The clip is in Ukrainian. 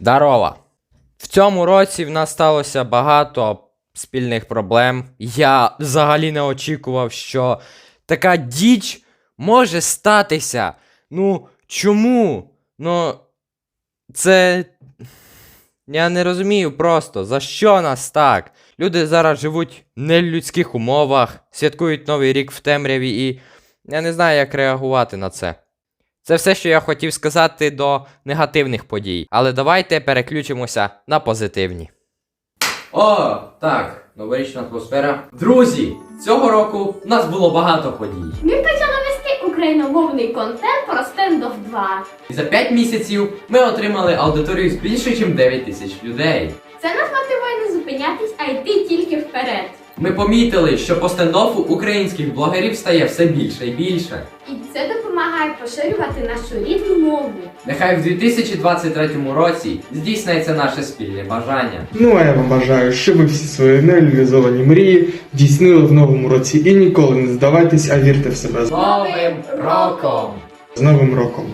Дарова! В цьому році в нас сталося багато спільних проблем. Я взагалі не очікував, що така діч може статися. Ну, чому? Ну, це. Я не розумію просто, за що нас так? Люди зараз живуть в нелюдських умовах, святкують Новий рік в темряві і я не знаю, як реагувати на це. Це все, що я хотів сказати до негативних подій, але давайте переключимося на позитивні. О, так, новорічна атмосфера. Друзі, цього року в нас було багато подій. Ми почали вести україномовний контент про стендов 2. І за 5 місяців ми отримали аудиторію з більше, ніж 9 тисяч людей. Це нас мотивує не зупинятись, а йти тільки вперед. Ми помітили, що по стендофу українських блогерів стає все більше і більше. І це допомагає поширювати нашу рідну мову. Нехай в 2023 році здійсниться наше спільне бажання. Ну а я вам бажаю, щоб ви всі свої нереалізовані мрії здійснили в новому році і ніколи не здавайтесь, а вірте в себе. З Новим роком! З Новим роком!